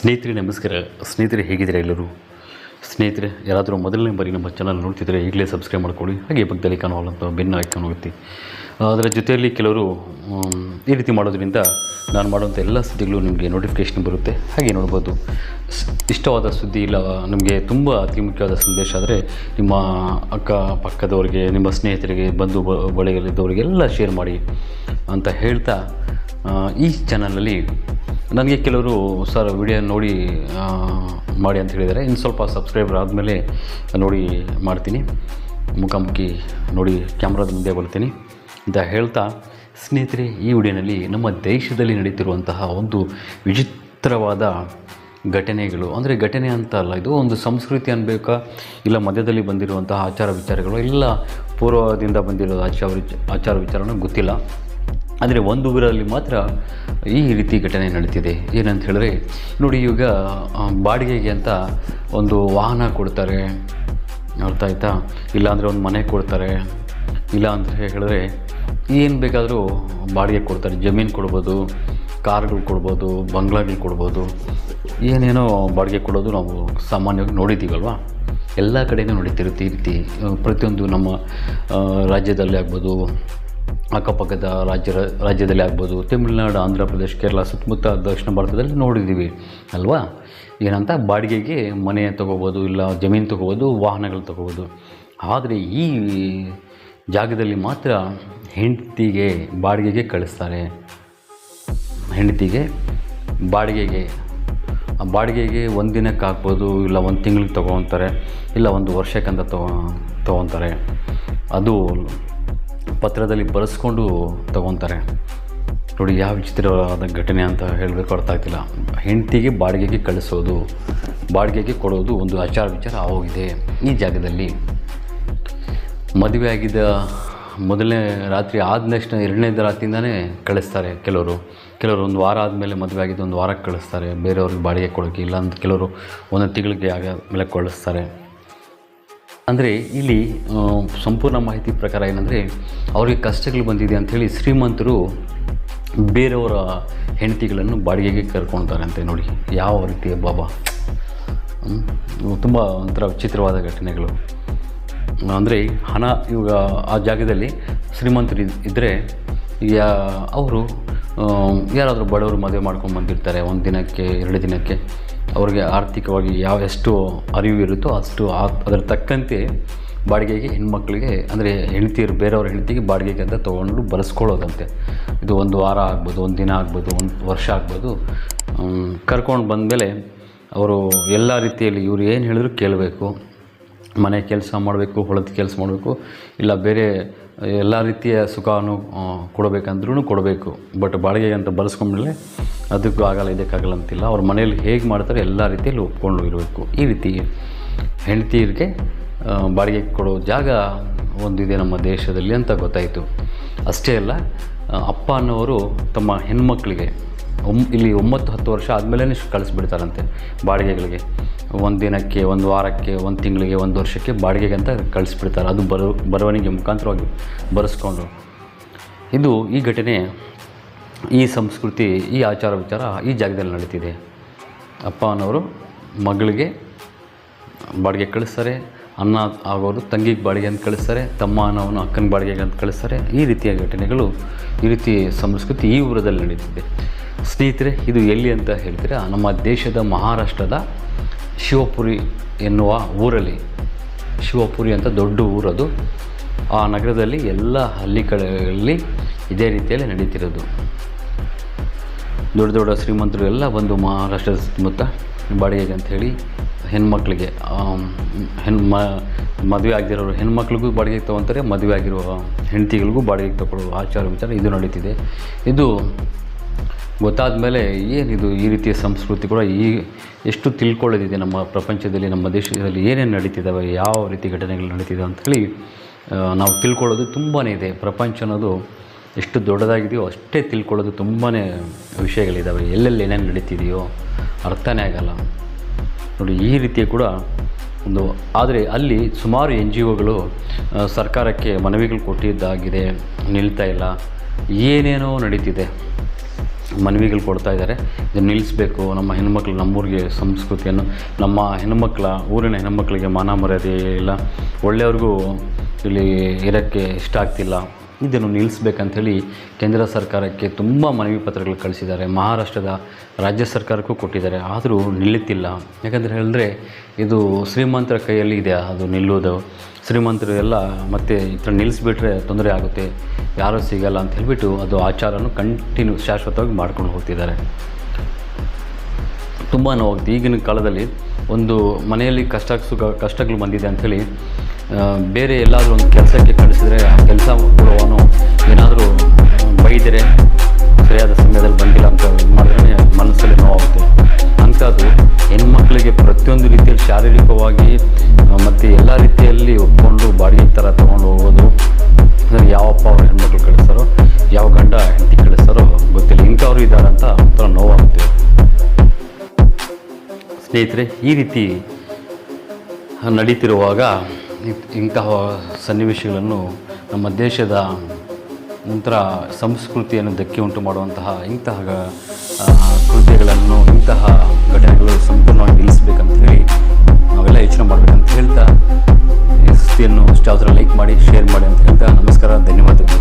ಸ್ನೇಹಿತರೆ, ನಮಸ್ಕಾರ. ಸ್ನೇಹಿತರೆ, ಹೇಗಿದ್ದೀರಾ ಎಲ್ಲರೂ? ಸ್ನೇಹಿತರೆ, ಯಾರಾದರೂ ಮೊದಲನೇ ಬಾರಿ ನಮ್ಮ ಚಾನಲ್ ನೋಡ್ತಿದ್ರೆ ಈಗಲೇ ಸಬ್ಸ್ಕ್ರೈಬ್ ಮಾಡ್ಕೊಳ್ಳಿ. ಹಾಗೆ ಪಕ್ಕದಲ್ಲಿ ಕಾಣುವಂಥ ಬೆನ್ನು ಐಕಾನ್ ಹೋಗುತ್ತೆ. ಅದರ ಜೊತೆಯಲ್ಲಿ ಕೆಲವರು ಈ ರೀತಿ ಮಾಡೋದ್ರಿಂದ ನಾನು ಮಾಡುವಂಥ ಎಲ್ಲ ಸುದ್ದಿಗಳು ನಿಮಗೆ ನೋಟಿಫಿಕೇಷನ್ ಬರುತ್ತೆ. ಹಾಗೆ ನೋಡ್ಬೋದು. ಇಷ್ಟವಾದ ಸುದ್ದಿ ಇಲ್ಲ, ನಿಮಗೆ ತುಂಬ ಅತಿ ಮುಖ್ಯವಾದ ಸಂದೇಶ ಆದರೆ ನಿಮ್ಮ ಅಕ್ಕ ಪಕ್ಕದವರಿಗೆ, ನಿಮ್ಮ ಸ್ನೇಹಿತರಿಗೆ, ಬಂಧು ಬ- ಬಳಗದವರಿಗೆಲ್ಲ ಶೇರ್ ಮಾಡಿ ಅಂತ ಹೇಳ್ತಾ ಈ ಚಾನಲಲ್ಲಿ ನನಗೆ ಕೆಲವರು ಸರ್ ವಿಡಿಯೋ ನೋಡಿ ಮಾಡಿ ಅಂತ ಹೇಳಿದ್ದಾರೆ. ಇನ್ನು ಸ್ವಲ್ಪ ಸಬ್ಸ್ಕ್ರೈಬರ್ ಆದಮೇಲೆ ನೋಡಿ ಮಾಡ್ತೀನಿ. ಮುಖಾಮುಖಿ ನೋಡಿ ಕ್ಯಾಮ್ರಾದ ಮುಂದೆ ಬರ್ತೀನಿ ಅಂತ ಹೇಳ್ತಾ, ಸ್ನೇಹಿತರೆ, ಈ ವಿಡಿಯೋನಲ್ಲಿ ನಮ್ಮ ದೇಶದಲ್ಲಿ ನಡೀತಿರುವಂತಹ ಒಂದು ವಿಚಿತ್ರವಾದ ಘಟನೆಗಳು. ಅಂದರೆ ಘಟನೆ ಅಂತ ಅಲ್ಲ, ಇದು ಒಂದು ಸಂಸ್ಕೃತಿ ಅನ್ಬೇಕಾ? ಇಲ್ಲ ಮಧ್ಯದಲ್ಲಿ ಬಂದಿರುವಂತಹ ಆಚಾರ ವಿಚಾರಗಳು, ಇಲ್ಲ ಪೂರ್ವದಿಂದ ಬಂದಿರೋ ಆಚಾರ ವಿಚ, ಆಚಾರ ವಿಚಾರನೂ ಗೊತ್ತಿಲ್ಲ. ಆದರೆ ಒಂದು ಊರಲ್ಲಿ ಮಾತ್ರ ಈ ರೀತಿ ಘಟನೆ ನಡೀತಿದೆ. ಏನಂತ ಹೇಳಿದ್ರೆ, ನೋಡಿ ಈಗ ಬಾಡಿಗೆಗೆ ಅಂತ ಒಂದು ವಾಹನ ಕೊಡ್ತಾರೆ. ಅರ್ಥ ಆಯ್ತಾ? ಇಲ್ಲಾಂದರೆ ಒಂದು ಮನೆ ಕೊಡ್ತಾರೆ. ಇಲ್ಲ ಅಂತ ಹೇಳಿದ್ರೆ, ಏನು ಬೇಕಾದರೂ ಬಾಡಿಗೆ ಕೊಡ್ತಾರೆ. ಜಮೀನು ಕೊಡ್ಬೋದು, ಕಾರ್ಗಳು ಕೊಡ್ಬೋದು ಬಂಗ್ಲಾಗಳು ಕೊಡ್ಬೋದು. ಏನೇನೋ ಬಾಡಿಗೆ ಕೊಡೋದು ನಾವು ಸಾಮಾನ್ಯವಾಗಿ ನೋಡಿದ್ದೀವಲ್ವಾ? ಎಲ್ಲ ಕಡೆಯೂ ನೋಡಿತಿರುತ್ತೆ ಈ ರೀತಿ. ಪ್ರತಿಯೊಂದು ನಮ್ಮ ರಾಜ್ಯದಲ್ಲಿ ಆಗ್ಬೋದು ಅಕ್ಕಪಕ್ಕದ ರಾಜ್ಯ ರಾಜ್ಯದಲ್ಲಿ ಆಗ್ಬೋದು, ತಮಿಳುನಾಡು, ಆಂಧ್ರ ಪ್ರದೇಶ, ಕೇರಳ, ಸುತ್ತಮುತ್ತ ದಕ್ಷಿಣ ಭಾರತದಲ್ಲಿ ನೋಡಿದ್ದೀವಿ, ಅಲ್ವಾ? ಏನಂತ, ಬಾಡಿಗೆಗೆ ಮನೆ ತೊಗೋಬೋದು, ಇಲ್ಲ ಜಮೀನು ತೊಗೋಬೋದು, ವಾಹನಗಳು ತೊಗೋಬೋದು. ಆದರೆ ಈ ಜಾಗದಲ್ಲಿ ಮಾತ್ರ ಹೆಂಡತಿಗೆ ಬಾಡಿಗೆಗೆ ಕಳಿಸ್ತಾರೆ. ಹೆಂಡತಿಗೆ ಬಾಡಿಗೆಗೆ ಬಾಡಿಗೆಗೆ ಒಂದು ದಿನಕ್ಕೆ ಹಾಕ್ಬೋದು, ಇಲ್ಲ ಒಂದು ತಿಂಗ್ಳಿಗೆ ತೊಗೊತಾರೆ, ಇಲ್ಲ ಒಂದು ವರ್ಷಕ್ಕಂತ ತಗೊ, ತೊಗೊತಾರೆ. ಅದು ಪತ್ರದಲ್ಲಿ ಬರೆಸ್ಕೊಂಡು ತಗೊತಾರೆ. ನೋಡಿ, ಯಾವ ವಿಚಿತ್ರವಾದ ಘಟನೆ ಅಂತ ಹೇಳಬೇಕು, ಅರ್ಥ ಆಗ್ತಿಲ್ಲ. ಹೆಂಡತಿಗೆ ಬಾಡಿಗೆಗೆ ಕಳಿಸೋದು, ಬಾಡಿಗೆಗೆ ಕೊಡೋದು ಒಂದು ಆಚಾರ ವಿಚಾರ ಆಗೋಗಿದೆ ಈ ಜಾಗದಲ್ಲಿ. ಮದುವೆ ಆಗಿದ್ದ ಮೊದಲನೇ ರಾತ್ರಿ ಆದ ನೆಕ್ಸ್ಟ್ ಎರಡನೇ ರಾತ್ರಿಯಿಂದನೇ ಕಳಿಸ್ತಾರೆ ಕೆಲವರು. ಕೆಲವರು ಒಂದು ವಾರ ಆದಮೇಲೆ ಮದುವೆ ಆಗಿದ್ದು ಒಂದು ವಾರಕ್ಕೆ ಕಳಿಸ್ತಾರೆ. ಬೇರೆಯವ್ರಿಗೆ ಬಾಡಿಗೆ ಕೊಡೋಕ್ಕೆ ಇಲ್ಲ ಅಂತ ಕೆಲವರು ಒಂದೊಂದು ತಿಂಗಳಿಗೆ ಆಗ ಮೇಲೆ ಕಳಿಸ್ತಾರೆ. ಅಂದರೆ ಇಲ್ಲಿ ಸಂಪೂರ್ಣ ಮಾಹಿತಿ ಪ್ರಕಾರ ಏನಂದರೆ, ಅವ್ರಿಗೆ ಕಷ್ಟಗಳು ಬಂದಿದೆ ಅಂಥೇಳಿ ಶ್ರೀಮಂತರು ಬೇರೆಯವರ ಹೆಂಡತಿಗಳನ್ನು ಬಾಡಿಗೆಗೆ ಕರ್ಕೊಳ್ತಾರಂತೆ ನೋಡಿ. ಯಾವ ರೀತಿಯ ಬಾಬಾ ತುಂಬ ಒಂಥರ ವಿಚಿತ್ರವಾದ ಘಟನೆಗಳು. ಅಂದರೆ ಹಣ ಇವಾಗ ಆ ಜಾಗದಲ್ಲಿ ಶ್ರೀಮಂತರು ಇದ್ದರೆ ಯಾ, ಅವರು ಯಾರಾದರೂ ಬಡವರು ಮದುವೆ ಮಾಡ್ಕೊಂಡು ಬಂದಿರ್ತಾರೆ, ಒಂದು ದಿನಕ್ಕೆ, ಎರಡು ದಿನಕ್ಕೆ. ಅವ್ರಿಗೆ ಆರ್ಥಿಕವಾಗಿ ಯಾವ ಎಷ್ಟು ಅರಿವು ಇರುತ್ತೋ ಅಷ್ಟು ಅದರ ತಕ್ಕಂತೆ ಬಾಡಿಗೆಗೆ ಹೆಣ್ಮಕ್ಳಿಗೆ, ಅಂದರೆ ಹೆಂಡ್ತಿರು ಬೇರೆಯವ್ರ ಹೆಂಡ್ತಿಗೆ ಬಾಡಿಗೆಗೆ ಅಂತ ತೊಗೊಂಡು ಬರೆಸ್ಕೊಳ್ಳೋದಂತೆ. ಇದು ಒಂದು ವಾರ ಆಗ್ಬೋದು, ಒಂದು ದಿನ ಆಗ್ಬೋದು, ಒಂದು ವರ್ಷ ಆಗ್ಬೋದು. ಕರ್ಕೊಂಡು ಬಂದಮೇಲೆ ಅವರು ಎಲ್ಲ ರೀತಿಯಲ್ಲಿ ಇವ್ರು ಏನು ಹೇಳಿದ್ರು ಕೇಳಬೇಕು. ಮನೆ ಕೆಲಸ ಮಾಡಬೇಕು, ಹೊಲದ ಕೆಲಸ ಮಾಡಬೇಕು, ಇಲ್ಲ ಬೇರೆ ಎಲ್ಲ ರೀತಿಯ ಸುಖವನ್ನು ಕೊಡಬೇಕಂದ್ರೂ ಕೊಡಬೇಕು. ಬಟ್ ಬಾಡಿಗೆಗೆ ಅಂತ ಬರೆಸ್ಕೊಂಡ್ಮೇಲೆ ಅದಕ್ಕೂ ಆಗಲ್ಲ ಇದಕ್ಕಾಗಲ್ಲ ಅಂತಿಲ್ಲ. ಅವ್ರ ಮನೇಲಿ ಹೇಗೆ ಮಾಡ್ತಾರೆ ಎಲ್ಲ ರೀತಿಯಲ್ಲಿ ಒಪ್ಕೊಂಡು ಇರಬೇಕು. ಈ ರೀತಿ ಹೆಂಡತಿಯರಿಗೆ ಬಾಡಿಗೆ ಕೊಡೋ ಜಾಗ ಒಂದಿದೆ ನಮ್ಮ ದೇಶದಲ್ಲಿ ಅಂತ ಗೊತ್ತಾಯಿತು. ಅಷ್ಟೇ ಅಲ್ಲ ಅಪ್ಪ ಅನ್ನೋರು ತಮ್ಮ ಹೆಣ್ಮಕ್ಳಿಗೆ ಒಮ್ ಇಲ್ಲಿ ಒಂಬತ್ತು, ಹತ್ತು ವರ್ಷ ಆದಮೇಲೆ ಕಳಿಸ್ಬಿಡ್ತಾರಂತೆ ಬಾಡಿಗೆಗಳಿಗೆ. ಒಂದು ದಿನಕ್ಕೆ, ಒಂದು ವಾರಕ್ಕೆ, ಒಂದು ತಿಂಗಳಿಗೆ, ಒಂದು ವರ್ಷಕ್ಕೆ ಬಾಡಿಗೆಗೆ ಅಂತ ಕಳಿಸ್ಬಿಡ್ತಾರೆ. ಅದು ಬರ, ಬರವಣಿಗೆ ಮುಖಾಂತರವಾಗಿ ಬರೆಸ್ಕೊಂಡು. ಇದು ಈ ಘಟನೆ ಈ ಸಂಸ್ಕೃತಿ, ಈ ಆಚಾರ ವಿಚಾರ ಈ ಜಾಗದಲ್ಲಿ ನಡೀತಿದೆ. ಅಪ್ಪ ಅನ್ನೋರು ಮಗಳಿಗೆ ಬಾಡಿಗೆ ಕಳಿಸ್ತಾರೆ, ಅನ್ನ ಆಗೋರು ತಂಗಿಗೆ ಬಾಡಿಗೆ ಅಂತ ಕಳಿಸ್ತಾರೆ, ತಮ್ಮ ಅನ್ನೋನು ಅಕ್ಕನ ಬಾಡಿಗೆಗೆ ಅಂತ ಕಳಿಸ್ತಾರೆ. ಈ ರೀತಿಯ ಘಟನೆಗಳು, ಈ ರೀತಿ ಸಂಸ್ಕೃತಿ ಈ ಊರದಲ್ಲಿ ನಡೀತಿದೆ. ಸ್ನೇಹಿತರೆ, ಇದು ಎಲ್ಲಿ ಅಂತ ಹೇಳ್ತೀರಾ? ನಮ್ಮ ದೇಶದ ಮಹಾರಾಷ್ಟ್ರದ ಶಿವಪುರಿ ಎನ್ನುವ ಊರಲ್ಲಿ. ಶಿವಪುರಿ ಅಂತ ದೊಡ್ಡ ಊರದು ಆ ನಗರದಲ್ಲಿ ಎಲ್ಲ ಹಳ್ಳಿ ಕಡೆಗಳಲ್ಲಿ ಇದೇ ರೀತಿಯಲ್ಲಿ ನಡೀತಿರೋದು. ದೊಡ್ಡ ದೊಡ್ಡ ಶ್ರೀಮಂತರು ಎಲ್ಲ ಬಂದು ಮಹಾರಾಷ್ಟ್ರದ ಸುತ್ತಮುತ್ತ ಬಾಡಿಗೆಗೆ ಅಂಥೇಳಿ ಹೆಣ್ಮಕ್ಳಿಗೆ ಆಮ್, ಹೆಣ್ ಮ ಮದುವೆ ಆಗಿರೋರು ಹೆಣ್ಮಕ್ಳಿಗೂ ಬಾಡಿಗೆಗೆ ತೊಗೊತಾರೆ ಮದುವೆ ಆಗಿರುವ ಹೆಂಡತಿಗಳಿಗೂ ಬಾಡಿಗೆಗೆ ತಗೊಳ್ಳೋ ಆಚಾರ ವಿಚಾರ ಇದು ನಡೀತಿದೆ. ಇದು ಗೊತ್ತಾದ ಮೇಲೆ ಏನಿದು ಈ ರೀತಿಯ ಸಂಸ್ಕೃತಿ ಕೂಡ ಈ ಎಷ್ಟು ತಿಳ್ಕೊಳ್ಳೋದಿದೆ ನಮ್ಮ ಪ್ರಪಂಚದಲ್ಲಿ ನಮ್ಮ ದೇಶದಲ್ಲಿ ಏನೇನು ನಡೀತಿದ್ದಾವೆ ಯಾವ ರೀತಿ ಘಟನೆಗಳು ನಡೀತಿದೆ ಅಂಥೇಳಿ ನಾವು ತಿಳ್ಕೊಳ್ಳೋದು ತುಂಬಾ ಇದೆ. ಪ್ರಪಂಚ ಅನ್ನೋದು ಎಷ್ಟು ದೊಡ್ಡದಾಗಿದೆಯೋ ಅಷ್ಟೇ ತಿಳ್ಕೊಳ್ಳೋದು ತುಂಬಾ ವಿಷಯಗಳಿದ್ದಾವೆ ಎಲ್ಲೆಲ್ಲಿ ಏನೇನು ನಡೀತಿದೆಯೋ ಅರ್ಥನೇ ಆಗಲ್ಲ. ನೋಡಿ, ಈ ರೀತಿಯ ಕೂಡ ಒಂದು, ಆದರೆ ಅಲ್ಲಿ ಸುಮಾರು ಎನ್ ಜಿ ಒಗಳು ಸರ್ಕಾರಕ್ಕೆ ಮನವಿಗಳು ಕೊಟ್ಟಿದ್ದಾಗಿದೆ, ನಿಲ್ತಾ ಇಲ್ಲ. ಏನೇನೋ ನಡೀತಿದೆ. ಮನವಿಗಳು ಕೊಡ್ತಾ ಇದ್ದಾರೆ. ಇದನ್ನು ನಿಲ್ಲಿಸಬೇಕು ನಮ್ಮ ಹೆಣ್ಮಕ್ಳು ನಮ್ಮೂರಿಗೆ ಸಂಸ್ಕೃತಿಯನ್ನು, ನಮ್ಮ ಹೆಣ್ಮಕ್ಳ, ಊರಿನ ಹೆಣ್ಮಕ್ಳಿಗೆ ಮಾನ ಮರ್ಯಾದೆ ಇಲ್ಲ. ಒಳ್ಳೆಯವ್ರಿಗೂ ಇಲ್ಲಿ ಇರೋಕ್ಕೆ ಇಷ್ಟ ಆಗ್ತಿಲ್ಲ. ಇದನ್ನು ನಿಲ್ಲಿಸ್ಬೇಕಂಥೇಳಿ ಕೇಂದ್ರ ಸರ್ಕಾರಕ್ಕೆ ತುಂಬ ಮನವಿ ಪತ್ರಗಳು ಕಳಿಸಿದ್ದಾರೆ. ಮಹಾರಾಷ್ಟ್ರದ ರಾಜ್ಯ ಸರ್ಕಾರಕ್ಕೂ ಕೊಟ್ಟಿದ್ದಾರೆ. ಆದರೂ ನಿಲ್ಲುತ್ತಿಲ್ಲ. ಯಾಕಂದರೆ ಹೇಳಿದ್ರೆ ಇದು ಶ್ರೀಮಂತರ ಕೈಯಲ್ಲಿ ಇದೆ ಅದು ನಿಲ್ಲೋದು ಶ್ರೀಮಂತರು ಎಲ್ಲ ಮತ್ತೆ ಈ ಥರ ನಿಲ್ಲಿಸ್ಬಿಟ್ರೆ ತೊಂದರೆ ಆಗುತ್ತೆ. ಯಾರೂ ಸಿಗಲ್ಲ ಅಂತ ಹೇಳಿಬಿಟ್ಟು ಅದು ಆಚಾರನೂ ಕಂಟಿನ್ಯೂ ಶಾಶ್ವತವಾಗಿ ಮಾಡ್ಕೊಂಡು ಹೋಗ್ತಿದ್ದಾರೆ. ತುಂಬ ನೋವಾಗುತ್ತೆ ಈಗಿನ ಕಾಲದಲ್ಲಿ ಒಂದು ಮನೆಯಲ್ಲಿ ಕಷ್ಟ ಸುಖ ಕಷ್ಟಗಳು ಬಂದಿದೆ ಅಂಥೇಳಿ ಬೇರೆ ಎಲ್ಲಾದರೂ ಒಂದು ಕೆಲಸಕ್ಕೆ ಕಳಿಸಿದ್ರೆ ಆ ಕೆಲಸ ಕೊಡುವನು ಏನಾದರೂ ಬೈದರೆ ಸರಿಯಾದ ಸಮಯದಲ್ಲಿ ಬಂದಿಲ್ಲ ಅಂತ ಮಾಡಿದ್ರೆ ಮನಸ್ಸಲ್ಲಿ ನೋವಾಗುತ್ತೆ. ಅಂಥದ್ದು ಹೆಣ್ಮಕ್ಳಿಗೆ ಪ್ರತಿಯೊಂದು ರೀತಿಯಲ್ಲಿ ಶಾರೀರಿಕವಾಗಿ ಮತ್ತು ಎಲ್ಲ ರೀತಿಯಲ್ಲಿ ಒಪ್ಕೊಂಡು ಬಾಡಿಗೆ ಥರ ತೊಗೊಂಡು ಹೋಗೋದು ಯಾವಪ್ಪ ಅವ್ರು ಹೆಣ್ಮಕ್ಳು ಕಳಿಸ್ತಾರೋ, ಯಾವ ಗಂಡ ಹೆಂಡತಿ ಕಳಿಸ್ತಾರೋ ಗೊತ್ತಿಲ್ಲ. ಇಂಥವ್ರು ಇದ್ದಾರಂತ ಒಂಥರ ನೋವಾಗುತ್ತೆ. ಸ್ನೇಹಿತರೆ, ಈ ರೀತಿ ನಡೀತಿರುವಾಗ ಇಂತಹ ಸನ್ನಿವೇಶಗಳನ್ನು ನಮ್ಮ ದೇಶದ ನಂತರ ಸಂಸ್ಕೃತಿಯನ್ನು ಧಕ್ಕೆ ಉಂಟು ಮಾಡುವಂತಹ ಇಂತಹ ಕೃತಿಗಳನ್ನು ಇಂತಹ ಘಟನೆಗಳು ಸಂಪೂರ್ಣವಾಗಿ ನಿಲ್ಲಿಸಬೇಕಂತ ಹೇಳಿ ನಾವೆಲ್ಲ ಯೋಚನೆ ಮಾಡಬೇಕಂತ ಹೇಳ್ತಾ ಈ ಸುದ್ದಿಯನ್ನು ಇಷ್ಟ ಲೈಕ್ ಮಾಡಿ, ಶೇರ್ ಮಾಡಿ ಅಂತ ಹೇಳ್ತಾ ನಮಸ್ಕಾರ, ಧನ್ಯವಾದಗಳು.